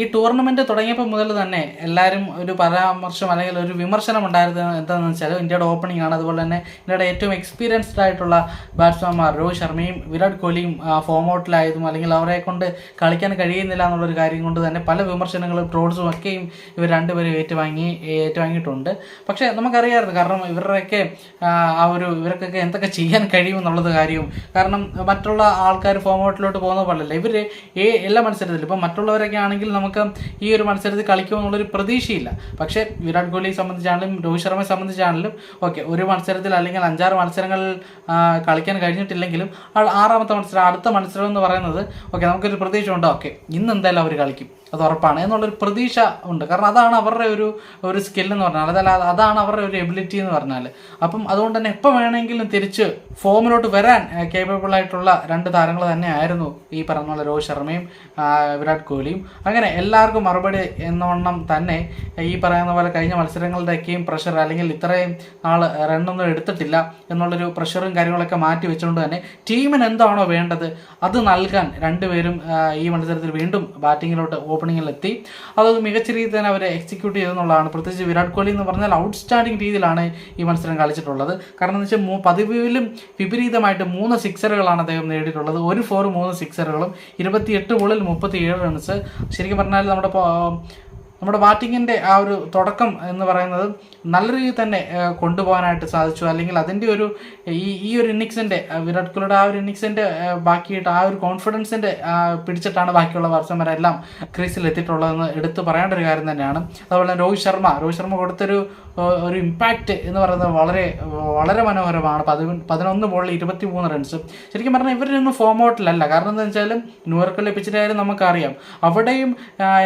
ഈ ടൂർണമെന്റ് തുടങ്ങിയപ്പോൾ മുതൽ തന്നെ എല്ലാവരും ഒരു പരാമർശം അല്ലെങ്കിൽ ഒരു വിമർശനം ഉണ്ടായിരുന്നത് എന്താണെന്ന് വെച്ചാൽ ഇന്ത്യയുടെ ഓപ്പണിംഗ് ആണ്. അതുപോലെ തന്നെ ഇന്ത്യയുടെ ഏറ്റവും എക്സ്പീരിയൻസ്ഡ് ആയിട്ടുള്ള ബാറ്റ്സ്മാൻമാർ രോഹിത് ശർമ്മയും വിരാട് കോഹ്ലിയും ഫോം ഔട്ടിലായതും അല്ലെങ്കിൽ അവരെ കൊണ്ട് കളിക്കാൻ കഴിയുന്നില്ല എന്നുള്ളൊരു കാര്യം കൊണ്ട് തന്നെ പല വിമർശനങ്ങളും ട്രോൾസും ഒക്കെയും ഇവർ രണ്ടുപേരും ഏറ്റുവാങ്ങി ഏറ്റുവാങ്ങിയിട്ടുണ്ട്. പക്ഷേ നമുക്കറിയാമായിരുന്നു കാരണം ഇവരുടെയൊക്കെ ആ, ഒരു ഇവർക്കൊക്കെ എന്തൊക്കെ ചെയ്യാൻ കഴിയും എന്നുള്ളത് കാര്യവും. കാരണം മറ്റുള്ള ആൾക്കാർ ഫോം ഔട്ടിലോട്ട് പോകുന്ന പോലല്ല. ഇവർ എല്ലാ മത്സരത്തിലും ഇപ്പം മറ്റുള്ളവരൊക്കെ ആണെങ്കിൽ നമുക്ക് ഈ ഒരു മത്സരത്തിൽ കളിക്കുമെന്നുള്ളൊരു പ്രതീക്ഷയില്ല. പക്ഷേ വിരാട് കോഹ്ലിയെ സംബന്ധിച്ചാണെങ്കിലും രോഹിത് ശർമ്മയെ സംബന്ധിച്ചാണെങ്കിലും ഓക്കെ ഒരു മത്സരത്തിൽ അല്ലെങ്കിൽ അഞ്ചാറ് മത്സരങ്ങൾ കളിക്കാൻ കഴിഞ്ഞിട്ടില്ലെങ്കിലും ആറാമത്തെ മത്സരം അടുത്ത മത്സരം എന്ന് പറയുന്നത് ഓക്കെ നമുക്കൊരു പ്രതീക്ഷ ഉണ്ട് ഓക്കെ ഇന്ന് എന്തായാലും അവർ കളിക്കും. അത് ഉറപ്പാണ് എന്നുള്ളൊരു പ്രതീക്ഷ ഉണ്ട്. കാരണം അതാണ് അവരുടെ ഒരു ഒരു സ്കില്ലെന്ന് പറഞ്ഞാൽ. അതല്ല അതാണ് അവരുടെ ഒരു എബിലിറ്റി എന്ന് പറഞ്ഞാൽ. അപ്പം അതുകൊണ്ട് തന്നെ എപ്പോൾ വേണമെങ്കിലും തിരിച്ച് ഫോമിലോട്ട് വരാൻ കേപ്പബിൾ ആയിട്ടുള്ള രണ്ട് താരങ്ങൾ തന്നെയായിരുന്നു ഈ പറഞ്ഞ പോലെ രോഹിത് ശർമ്മയും വിരാട് കോഹ്ലിയും. അങ്ങനെ എല്ലാവർക്കും മറുപടി എന്നവണ്ണം തന്നെ ഈ പറയുന്ന പോലെ കഴിഞ്ഞ മത്സരങ്ങളുടെയൊക്കെയും പ്രഷർ അല്ലെങ്കിൽ ഇത്രയും നാൾ റണ്ണൊന്നും എടുത്തിട്ടില്ല എന്നുള്ളൊരു പ്രഷറും കാര്യങ്ങളൊക്കെ മാറ്റി വെച്ചുകൊണ്ട് തന്നെ ടീമിന് എന്താണോ വേണ്ടത് അത് നൽകാൻ രണ്ടുപേരും ഈ മത്സരത്തിൽ വീണ്ടും ബാറ്റിങ്ങിലോട്ട് ഓപ്പണിങ്ങിൽ എത്തി അത് മികച്ച രീതിയിൽ തന്നെ അവരെ എക്സിക്യൂട്ട് ചെയ്തെന്നുള്ളതാണ് പ്രത്യേകിച്ച് വിരാട് കോഹ്ലി എന്ന് പറഞ്ഞാൽ ഔട്ട് സ്റ്റാൻഡിങ് രീതിയിലാണ് ഈ മത്സരം കളിച്ചിട്ടുള്ളത് കാരണം എന്ന് വെച്ചാൽ പതിവിലും വിപരീതമായിട്ട് മൂന്ന് സിക്സറുകളാണ് അദ്ദേഹം നേടിയിട്ടുള്ളത്. ഒരു ഫോർ മൂന്ന് സിക്സറുകളും ഇരുപത്തിയെട്ട് ബോളിൽ മുപ്പത്തിയേഴ് റൺസ് ശരിക്കും പറഞ്ഞാൽ നമ്മുടെ നമ്മുടെ ബാറ്റിങ്ങിന്റെ ആ ഒരു തുടക്കം എന്ന് പറയുന്നത് നല്ല രീതിയിൽ തന്നെ കൊണ്ടുപോകാനായിട്ട് സാധിച്ചു. അല്ലെങ്കിൽ അതിന്റെ ഒരു ഈ ഈ ഒരു ഇന്നിങ്സിന്റെ വിരാട് കോഹ്ലിയുടെ ആ ഒരു ഇന്നിങ്സിന്റെ ബാക്കിയിട്ട് ആ ഒരു കോൺഫിഡൻസിന്റെ പിടിച്ചിട്ടാണ് ബാക്കിയുള്ള ബാറ്റ്സ്മാരെല്ലാം ക്രീസിൽ എത്തിയിട്ടുള്ളതെന്ന് എടുത്തു പറയേണ്ട ഒരു കാര്യം തന്നെയാണ്. അതുപോലെ തന്നെ രോഹിത് ശർമ്മ രോഹിത് ശർമ്മ കൊടുത്തൊരു ഒരു ഇമ്പാക്റ്റ് എന്ന് പറയുന്നത് വളരെ വളരെ മനോഹരമാണ്. പതി പതിനൊന്ന് ബോളിൽ ഇരുപത്തി മൂന്ന് റൺസ് ശരിക്കും പറഞ്ഞാൽ ഇവരൊന്നും ഫോം ഔട്ടിലല്ല കാരണം എന്താ വെച്ചാൽ ന്യൂയോർക്കിലെ പിച്ചിന്റെ നമുക്കറിയാം. അവിടെയും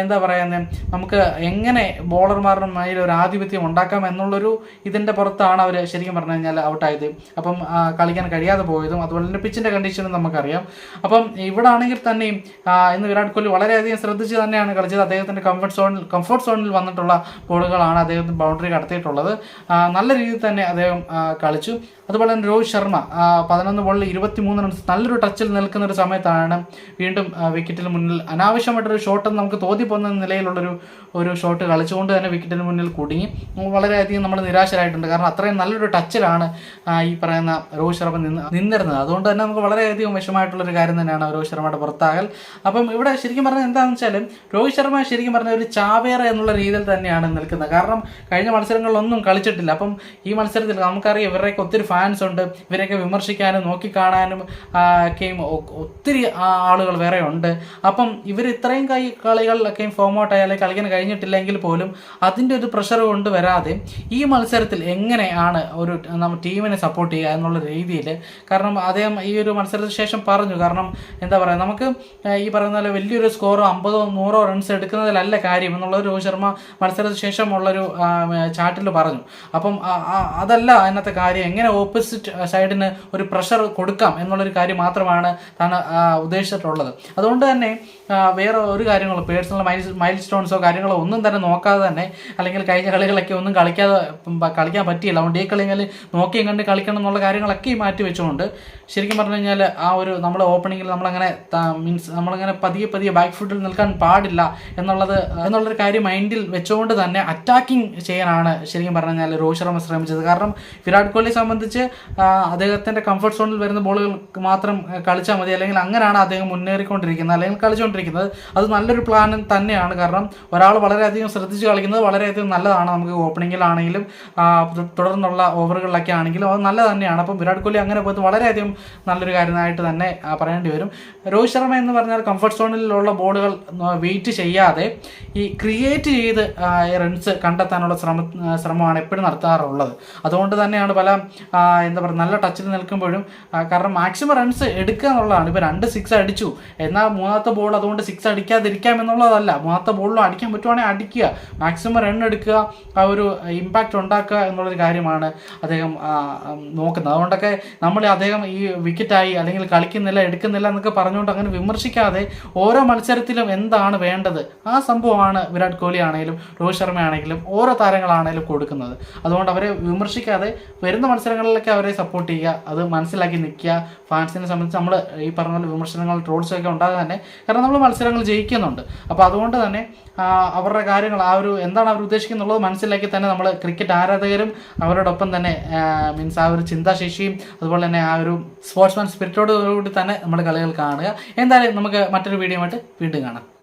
എന്താ പറയുന്നത് നമുക്ക് എങ്ങനെ ബോളർമാരുടെ മേൽ ഒരു ആധിപത്യം ഉണ്ടാക്കാം എന്നുള്ളൊരു ഇതിന്റെ പുറത്താണ് അവർ ശരിക്കും പറഞ്ഞു കഴിഞ്ഞാൽ ഔട്ടായത് അപ്പം കളിക്കാൻ കഴിയാതെ പോയതും അതുപോലെ തന്നെ പിച്ചിന്റെ കണ്ടീഷനും നമുക്കറിയാം. അപ്പം ഇവിടെ ആണെങ്കിൽ തന്നെയും ഇന്ന് വിരാട് കോഹ്ലി വളരെയധികം ശ്രദ്ധിച്ച് തന്നെയാണ് കളിച്ചത്. അദ്ദേഹത്തിന്റെ കംഫർട്ട് സോണിൽ കംഫർട്ട് സോണിൽ വന്നിട്ടുള്ള ബോളുകളാണ് അദ്ദേഹത്തിന് ബൗണ്ടറി കടത്തിയിട്ടുള്ളത്. നല്ല രീതിയിൽ തന്നെ അദ്ദേഹം കളിച്ചു. അതുപോലെ തന്നെ രോഹിത് ശർമ്മ പതിനൊന്ന് ബോളിൽ ഇരുപത്തി മൂന്ന് റൺസ് നല്ലൊരു ടച്ചിൽ നിൽക്കുന്ന ഒരു സമയത്താണ് വീണ്ടും വിക്കറ്റിന് മുന്നിൽ അനാവശ്യമായിട്ടൊരു ഷോട്ട് നമുക്ക് തോന്നിപ്പോകുന്ന നിലയിലുള്ളൊരു ഒരു ഷോട്ട് കളിച്ചുകൊണ്ട് തന്നെ വിക്കറ്റിന് മുന്നിൽ കുടുങ്ങി. വളരെയധികം നമ്മൾ നിരാശരായിട്ടുണ്ട്. കാരണം അത്രയും നല്ലൊരു ടച്ചിലാണ് ഈ പറയുന്ന രോഹിത് ശർമ്മ നിന്ന് നിന്നിരുന്നത്. അതുകൊണ്ട് തന്നെ നമുക്ക് വളരെയധികം വിഷമമായിട്ടുള്ളൊരു കാര്യം തന്നെയാണ് രോഹിത് ശർമ്മയുടെ പുറത്താകൽ. അപ്പം ഇവിടെ ശരിക്കും പറഞ്ഞാൽ എന്താണെന്ന് വെച്ചാൽ രോഹിത് ശർമ്മ ശരിക്കും പറഞ്ഞ ഒരു ചാവേറ എന്നുള്ള രീതിയിൽ തന്നെയാണ് നിൽക്കുന്നത്. കാരണം കഴിഞ്ഞ മത്സരങ്ങളിലൊന്നും കളിച്ചിട്ടില്ല. അപ്പം ഈ മത്സരത്തിൽ നമുക്കറിയാം ഇവരുടെയൊക്കെ ഒത്തിരി ഫാൻസ് ഉണ്ട്. ഇവരെയൊക്കെ വിമർശിക്കാനും നോക്കിക്കാണാനും ഒക്കെയും ഒത്തിരി ആളുകൾ വേറെ ഉണ്ട്. അപ്പം ഇവർ ഇത്രയും കൈ കളികളിലൊക്കെയും ഫോം ഔട്ട് ആയാലും കളിക്കാൻ കഴിഞ്ഞിട്ടില്ലെങ്കിൽ പോലും അതിന്റെ ഒരു പ്രഷർ കൊണ്ട് വരാതെ ഈ മത്സരത്തിൽ എങ്ങനെയാണ് ഒരു നമ്മൾ ടീമിനെ സപ്പോർട്ട് ചെയ്യുക എന്നുള്ള രീതിയിൽ കാരണം അദ്ദേഹം ഈ ഒരു മത്സരത്തിന് ശേഷം പറഞ്ഞു. കാരണം എന്താ പറയുക നമുക്ക് ഈ പറയുന്ന പോലെ വലിയൊരു സ്കോറോ അമ്പതോ നൂറോ റൺസ് എടുക്കുന്നതിലല്ല കാര്യം എന്നുള്ള രോഹിത് ശർമ്മ മത്സരത്തിന് ശേഷമുള്ളൊരു ചാറ്റിൽ പറഞ്ഞു. അപ്പം അതല്ല അതിനകത്തെ കാര്യം. എങ്ങനെ ഓപ്പോസിറ്റ് സൈഡിന് ഒരു പ്രഷർ കൊടുക്കാം എന്നുള്ളൊരു കാര്യം മാത്രമാണ് താൻ ഉദ്ദേശിച്ചിട്ടുള്ളത്. അതുകൊണ്ട് തന്നെ വേറെ ഒരു കാര്യങ്ങളോ പേഴ്സണൽ മൈൽ സ്റ്റോൺസോ കാര്യങ്ങളോ ഒന്നും തന്നെ നോക്കാതെ തന്നെ അല്ലെങ്കിൽ കഴിഞ്ഞ കളികളൊക്കെ ഒന്നും കളിക്കാതെ കളിക്കാൻ പറ്റിയില്ല. അതുകൊണ്ട് ഈ കളികൾ നോക്കിയും കണ്ട് കളിക്കണം എന്നുള്ള കാര്യങ്ങളൊക്കെ മാറ്റി വെച്ചുകൊണ്ട് ശരിക്കും പറഞ്ഞു കഴിഞ്ഞാൽ ആ ഒരു നമ്മുടെ ഓപ്പണിങ്ങിൽ നമ്മളങ്ങനെ മീൻസ് നമ്മളങ്ങനെ പതിയെ പതിയെ ബാക്ക് ഫുട്ടിൽ നിൽക്കാൻ പാടില്ല എന്നുള്ളത് എന്നുള്ളൊരു കാര്യം മൈൻഡിൽ വെച്ചുകൊണ്ട് തന്നെ അറ്റാക്കിംഗ് ചെയ്യാനാണ് ശരിക്കും പറഞ്ഞു കഴിഞ്ഞാൽ രോഹിത് ശർമ്മ ശ്രമിച്ചത്. കാരണം വിരാട് കോഹ്ലിയെ സംബന്ധിച്ച് ആ, അദ്ദേഹത്തിന്റെ കംഫർട്ട് സോണിൽ വരുന്ന ബോളുകൾ മാത്രം കളിച്ചാൽ മതി. അല്ലെങ്കിൽ അങ്ങനെയാണ് അദ്ദേഹം മുന്നേറിക്കൊണ്ടിരിക്കുന്നത്. അല്ലെങ്കിൽ കളിച്ചുകൊണ്ടിരിക്കുന്നത് അത് നല്ലൊരു പ്ലാൻ തന്നെയാണ്. കാരണം ഒരാൾ വളരെയധികം ശ്രദ്ധിച്ച് കളിക്കുന്നത് വളരെയധികം നല്ലതാണ് നമുക്ക് ഓപ്പണിങ്ങിലാണെങ്കിലും തുടർന്നുള്ള ഓവറുകളിലൊക്കെ ആണെങ്കിലും അത് നല്ലത് തന്നെയാണ്. അപ്പം വിരാട് കോഹ്ലി അങ്ങനെ പോയത് വളരെയധികം നല്ലൊരു കാര്യമായിട്ട് തന്നെ പറയേണ്ടി വരും. രോഹിത് ശർമ്മ എന്ന് പറഞ്ഞാൽ കംഫർട്ട് സോണിലുള്ള ബോളുകൾ വെയിറ്റ് ചെയ്യാതെ ഈ ക്രിയേറ്റ് ചെയ്ത് റൺസ് കണ്ടെത്താനുള്ള ശ്രമ ശ്രമമാണ് എപ്പോഴും നടത്താറുള്ളത്. അതുകൊണ്ട് തന്നെയാണ് പല എന്താ പറയുക നല്ല ടച്ചിൽ നിൽക്കുമ്പോഴും കാരണം മാക്സിമം റൺസ് എടുക്കുക എന്നുള്ളതാണ്. ഇപ്പോൾ രണ്ട് സിക്സ് അടിച്ചു. എന്നാൽ മൂന്നാമത്തെ ബോൾ അതുകൊണ്ട് സിക്സ് അടിക്കാതിരിക്കാം എന്നുള്ളതല്ല. മൂന്നാമത്തെ ബോളിലും അടിക്കാൻ പറ്റുവാണെങ്കിൽ അടിക്കുക. മാക്സിമം റൺ എടുക്കുക ആ ഒരു ഇമ്പാക്റ്റ് ഉണ്ടാക്കുക എന്നുള്ളൊരു കാര്യമാണ് അദ്ദേഹം നോക്കുന്നത്. അതുകൊണ്ടൊക്കെ നമ്മൾ അദ്ദേഹം ഈ വിക്കറ്റായി അല്ലെങ്കിൽ കളിക്കുന്നില്ല എടുക്കുന്നില്ല എന്നൊക്കെ പറഞ്ഞുകൊണ്ട് അങ്ങനെ വിമർശിക്കാതെ ഓരോ മത്സരത്തിലും എന്താണ് വേണ്ടത്? ആ സംഭവമാണ് വിരാട് കോഹ്ലി ആണെങ്കിലും രോഹിത് ശർമ്മ ആണെങ്കിലും ഓരോ താരങ്ങളാണെങ്കിലും കൊടുക്കുന്നത്. അതുകൊണ്ട് അവരെ വിമർശിക്കാതെ വരുന്ന മത്സരങ്ങളിലൊക്കെ അവരെ സപ്പോർട്ട് ചെയ്യുക. അത് മനസ്സിലാക്കി നിൽക്കുക. ഫാൻസിനെ സംബന്ധിച്ച് നമ്മൾ ഈ പറഞ്ഞ പോലെ വിമർശനങ്ങൾ ട്രോൾസ് ഒക്കെ തന്നെ കാരണം നമ്മൾ മത്സരങ്ങൾ ജയിക്കുന്നുണ്ട്. അപ്പോൾ അതുകൊണ്ട് തന്നെ അവരുടെ കാര്യങ്ങൾ ആ ഒരു എന്താണ് അവർ ഉദ്ദേശിക്കുന്നുള്ളത് മനസ്സിലാക്കി തന്നെ നമ്മൾ ക്രിക്കറ്റ് ആരാധകരും അവരോടൊപ്പം തന്നെ മീൻസ് ആ ഒരു ചിന്താശേഷിയും അതുപോലെ തന്നെ ആ ഒരു സ്പോർട്സ്മാൻ സ്പിരിറ്റോട് കൂടി തന്നെ നമ്മൾ കളികൾ കാണുക. എന്തായാലും നമുക്ക് മറ്റൊരു വീഡിയോ ആയിട്ട് വീണ്ടും കാണാം.